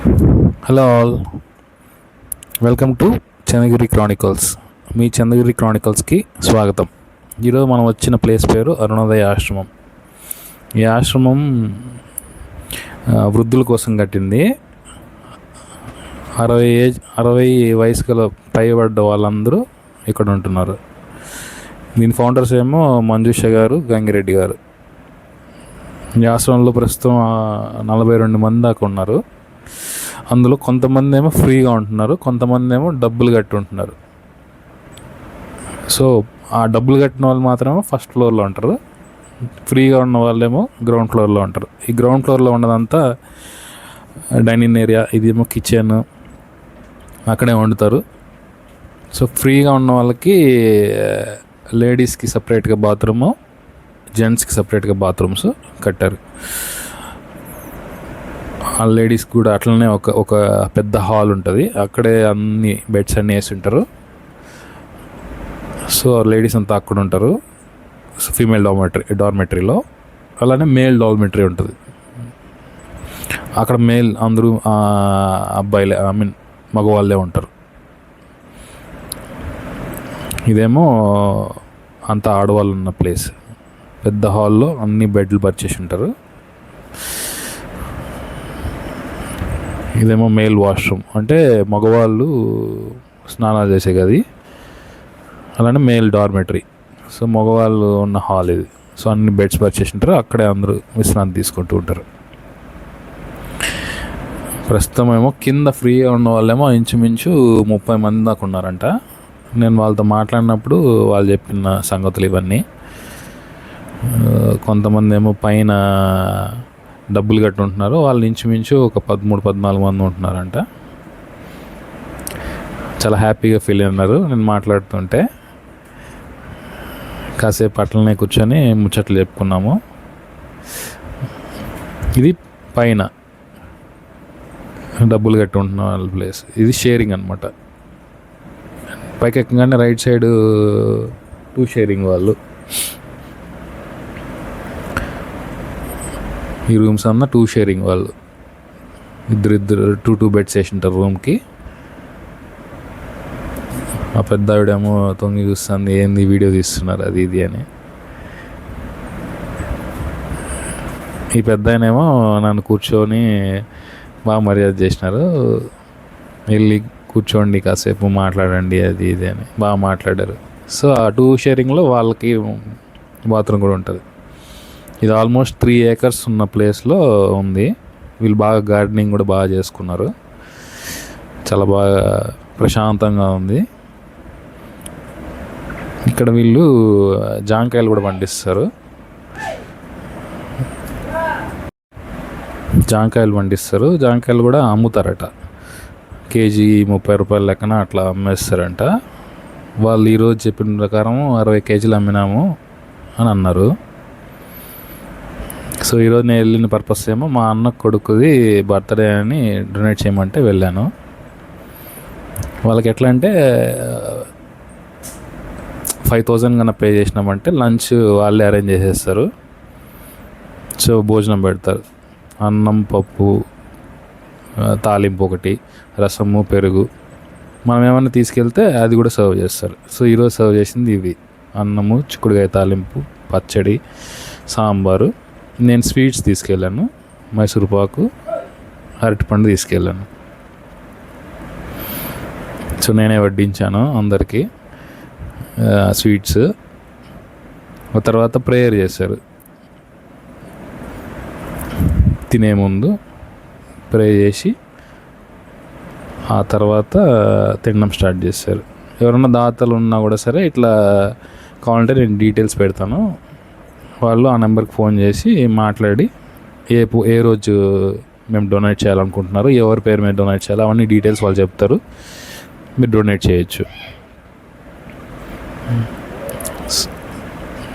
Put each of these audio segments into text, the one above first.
Hello all. Welcome to Chandragiri chronicles. మీ చంద్రగిరి క్రానికల్స్కి స్వాగతం. ఈరోజు మనం వచ్చిన ప్లేస్ పేరు అరుణోదయ ఆశ్రమం. ఈ ఆశ్రమం వృద్ధుల కోసం కట్టింది. అరవై ఏజ్ అరవై వయసు గల పైబడ్డ వాళ్ళందరూ ఇక్కడ ఉంటున్నారు. దీని ఫౌండర్స్ ఏమో మంజుష గారు గంగిరెడ్డి గారు. ఈ ఆశ్రమంలో ప్రస్తుతం నలభై రెండు మంది దాకా ఉన్నారు. అందులో కొంతమంది ఏమో ఫ్రీగా ఉంటున్నారు కొంతమంది ఏమో డబ్బులు కట్టి ఉంటున్నారు. సో ఆ డబ్బులు కట్టిన వాళ్ళు మాత్రమే ఫస్ట్ ఫ్లోర్లో ఉంటారు. ఫ్రీగా ఉన్న వాళ్ళేమో గ్రౌండ్ ఫ్లోర్లో ఉంటారు. ఈ గ్రౌండ్ ఫ్లోర్లో ఉన్నదంతా డైనింగ్ ఏరియా ఇదేమో కిచెన్ అక్కడే వండుతారు. సో ఫ్రీగా ఉన్న వాళ్ళకి లేడీస్కి సపరేట్గా బాత్రూము జెంట్స్కి సపరేట్గా బాత్రూమ్స్ కట్టారు. ఆ లేడీస్ కూడా అట్లనే ఒక ఒక పెద్ద హాల్ ఉంటుంది. అక్కడే అన్ని బెడ్స్ అన్నీ వేసి ఉంటారు సో లేడీస్ అంతా అక్కడ ఉంటారు. ఫీమేల్ డార్మెటరీ డార్మెటరీలో. అలానే మేల్ డార్మెటరీ ఉంటుంది. అక్కడ మేల్ అందరూ అబ్బాయిలే ఐ మీన్ మగవాళ్ళే ఉంటారు. ఇదేమో అంత ఆడవాళ్ళు ఉన్న ప్లేస్. పెద్ద హాల్లో అన్ని బెడ్లు పరిచేసి ఉంటారు. ఇదేమో మేల్ వాష్రూమ్ అంటే మగవాళ్ళు స్నానాలు చేసే గది. అలానే మేల్ డార్మెటరీ సో మగవాళ్ళు ఉన్న హాల్ ఇది. సో అన్ని బెడ్స్ పర్చేసి ఉంటారు అక్కడే అందరూ విశ్రాంతి తీసుకుంటూ ఉంటారు. ప్రస్తుతం ఏమో కింద ఫ్రీగా ఉన్న వాళ్ళేమో ఇంచుమించు ముప్పై మంది దాకా ఉన్నారంట. నేను వాళ్ళతో మాట్లాడినప్పుడు వాళ్ళు చెప్పిన సంగతులు ఇవన్నీ. కొంతమంది ఏమో పైన డబ్బులు కట్టి ఉంటున్నారు వాళ్ళు ఇంచుమించు ఒక పదమూడు పద్నాలుగు మంది ఉంటున్నారంట. చాలా హ్యాపీగా ఫీల్ అయినారు. నేను మాట్లాడుతుంటే కాసేపు అట్లనే కూర్చొని ముచ్చట్లు చెప్పుకున్నాము. ఇది పైన డబ్బులు కట్టి ఉంటున్న వాళ్ళ ప్లేస్. ఇది షేరింగ్ అనమాట పైకి ఎక్కగానే రైట్ సైడ్ టూ షేరింగ్ వాళ్ళు. ఈ రూమ్స్ అన్న టూ షేరింగ్ వాళ్ళు. ఇద్దరు ఇద్దరు టూ టూ బెడ్స్ వేసింటారు రూమ్కి. ఆ పెద్ద ఆవిడేమో తొంగి చూస్తుంది ఏంది వీడియో తీస్తున్నారు అది ఇది అని. ఈ పెద్ద ఆయనేమో నన్ను కూర్చొని బాగా మర్యాద చేసినారు. వెళ్ళి కూర్చోండి కాసేపు మాట్లాడండి అది ఇది అని బాగా మాట్లాడారు. సో ఆ టూ షేరింగ్లో వాళ్ళకి బాత్రూమ్ కూడా ఉంటుంది. ఇది ఆల్మోస్ట్ త్రీ ఏకర్స్ ఉన్న ప్లేస్లో ఉంది. వీళ్ళు బాగా గార్డెనింగ్ కూడా బాగా చేసుకున్నారు. చాలా బాగా ప్రశాంతంగా ఉంది. ఇక్కడ వీళ్ళు జాంకాయలు కూడా పండిస్తారు. జాంకాయలు పండిస్తారు. జాంకాయలు కూడా అమ్ముతారట. కేజీ ముప్పై రూపాయల లెక్కన అట్లా అమ్మేస్తారంట. వాళ్ళు ఈరోజు చెప్పిన ప్రకారం అరవై కేజీలు అమ్మినాము అని అన్నారు. సో ఈరోజు నేను వెళ్ళిన పర్పస్ ఏమో మా అన్న కొడుకుది బర్త్డే అని డొనేట్ చేయమంటే వెళ్ళాను. వాళ్ళకి ఎట్లా అంటే ఫైవ్ థౌజండ్ కన్నా పే చేసినామంటే లంచ్ వాళ్ళే అరేంజ్ చేసేస్తారు. సో భోజనం పెడతారు. అన్నం పప్పు తాలింపు ఒకటి రసము పెరుగు. మనం ఏమైనా తీసుకెళ్తే అది కూడా సర్వ్ చేస్తారు. సో ఈరోజు సర్వ్ చేసింది ఇవి. అన్నము చిక్కుడుకాయ తాలింపు పచ్చడి సాంబారు. నేను స్వీట్స్ తీసుకెళ్ళాను మైసూరుపాకు అరటిపండు తీసుకెళ్ళాను. సో నేనే వడ్డించాను అందరికీ స్వీట్స్. ఆ తర్వాత ప్రేయర్ చేశారు. తినే ముందు ప్రే చేసి ఆ తర్వాత తినడం స్టార్ట్ చేశారు. ఎవరైనా దాతలు ఉన్నా కూడా సరే ఇట్లా కావాలంటే నేను డీటెయిల్స్ పెడతాను. వాళ్ళు ఆ నెంబర్కి ఫోన్ చేసి మాట్లాడి ఏ ఏ రోజు మేము డొనేట్ చేయాలనుకుంటున్నారు ఎవరి పేరు మీద డొనేట్ చేయాలి అవన్నీ డీటెయిల్స్ వాళ్ళు చెప్తారు. మీరు డొనేట్ చేయొచ్చు.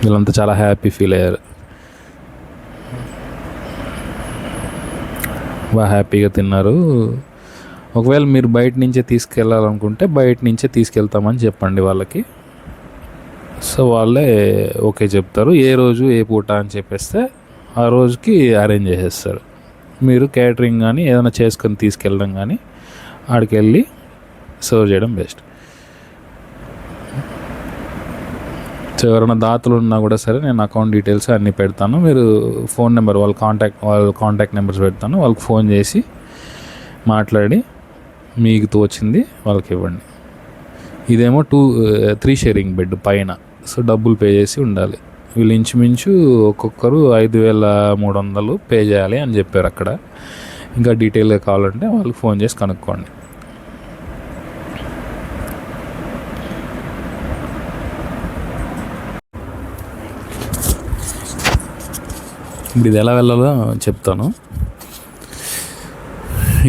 వీళ్ళంతా చాలా హ్యాపీ ఫీల్ అయ్యారు. బాగా హ్యాపీగా తిన్నారు. ఒకవేళ మీరు బయట నుంచే తీసుకెళ్ళాలనుకుంటే బయట నుంచే తీసుకెళ్తామని చెప్పండి వాళ్ళకి. సో వాళ్ళే ఓకే చెప్తారు. ఏ రోజు ఏ పూట అని చెప్పేస్తే ఆ రోజుకి అరేంజ్ చేసేస్తారు. మీరు క్యాటరింగ్ కానీ ఏదైనా చేసుకొని తీసుకెళ్ళడం కానీ ఆడికి వెళ్ళి సర్వ్ చేయడం బెస్ట్ సో ఎవరైనా దాతలు ఉన్నా కూడా సరే నేను అకౌంట్ డీటెయిల్స్ అన్నీ పెడతాను. మీరు ఫోన్ నెంబర్ వాళ్ళ కాంటాక్ట్ వాళ్ళ కాంటాక్ట్ నెంబర్స్ పెడతాను. వాళ్ళకి ఫోన్ చేసి మాట్లాడి మీకు తోచింది వాళ్ళకి ఇవ్వండి. ఇదేమో టూ త్రీ షేరింగ్ బెడ్ పైన. సో డబ్బులు పే చేసి ఉండాలి. వీళ్ళు ఇంచుమించు ఒక్కొక్కరు ఐదు వేల మూడు వందలు పే చేయాలి అని చెప్పారు అక్కడ. ఇంకా డీటెయిల్గా కావాలంటే వాళ్ళకి ఫోన్ చేసి కనుక్కోండి. ఇప్పుడు ఇది ఎలా వెళ్ళాలో చెప్తాను.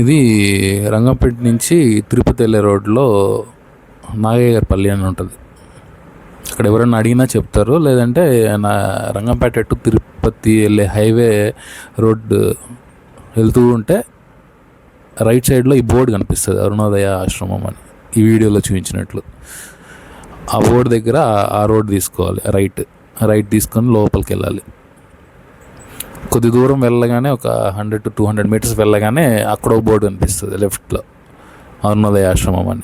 ఇది రంగంపేట నుంచి తిరుపతి వెళ్ళే రోడ్లో నాగయ్యగారిపల్లి అని ఉంటుంది. అక్కడ ఎవరైనా అడిగినా చెప్తారు. లేదంటే నా రంగంపేట టు తిరుపతి వెళ్ళే హైవే రోడ్ వెళ్తూ ఉంటే రైట్ సైడ్లో ఈ బోర్డు కనిపిస్తుంది. అరుణోదయ ఆశ్రమం అని ఈ వీడియోలో చూపించినట్లు. ఆ బోర్డు దగ్గర ఆ- ఆ రోడ్ తీసుకోవాలి. రైట్ రైట్ తీసుకొని లోపలికి వెళ్ళాలి కొద్ది దూరం వెళ్ళగానే ఒక hundred to two hundred metres వెళ్ళగానే అక్కడ ఒక బోర్డు కనిపిస్తుంది లెఫ్ట్లో. అరుణోదయ ఆశ్రమం అని.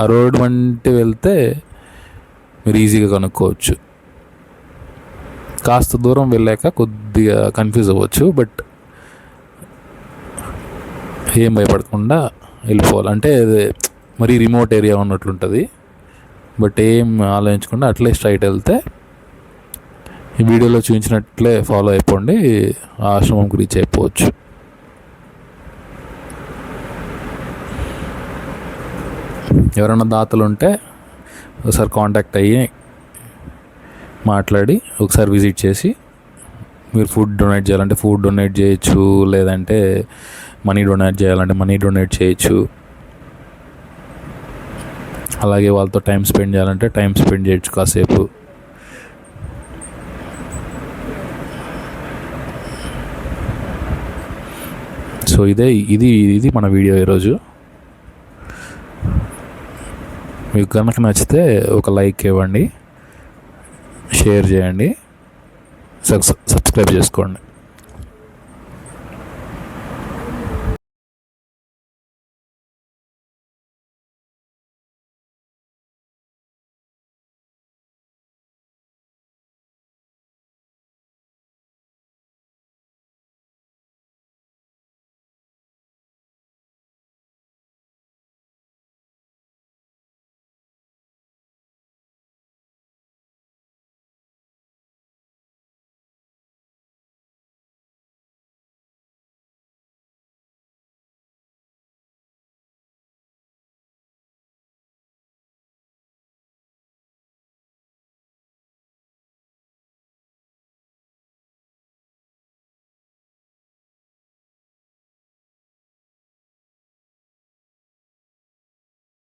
ఆ రోడ్ వంటి వెళ్తే మీరు ఈజీగా కనుక్కోవచ్చు. కాస్త దూరం వెళ్ళాక కొద్దిగా కన్ఫ్యూజ్ అవ్వచ్చు బట్ ఏం భయపడకుండా వెళ్ళిపోవాలి. అంటే మరీ రిమోట్ ఏరియా ఉన్నట్లుంటుంది బట్ ఏం ఆలోచించకుండా అట్లే స్ట్రైట్ వెళ్తే ఈ వీడియోలో చూపించినట్లే ఫాలో అయిపోండి ఆ ఆశ్రమంకి రీచ్ అయిపోవచ్చు ఎవరైనా దాతలు ఉంటే ఒకసారి కాంటాక్ట్ అయ్యి మాట్లాడి ఒకసారి విజిట్ చేసి మీరు ఫుడ్ డొనేట్ చేయాలంటే ఫుడ్ డొనేట్ చేయొచ్చు లేదంటే మనీ డొనేట్ చేయాలంటే మనీ డొనేట్ చేయొచ్చు. అలాగే వాళ్ళతో టైం స్పెండ్ చేయాలంటే టైం స్పెండ్ చేయొచ్చు కాసేపు. సో ఇదే ఇది ఇది మన వీడియో ఈరోజు. మీకు కనుక నచ్చితే ఒక లైక్ ఇవ్వండి షేర్ చేయండి సబ్స్క్రైబ్ చేసుకోండి.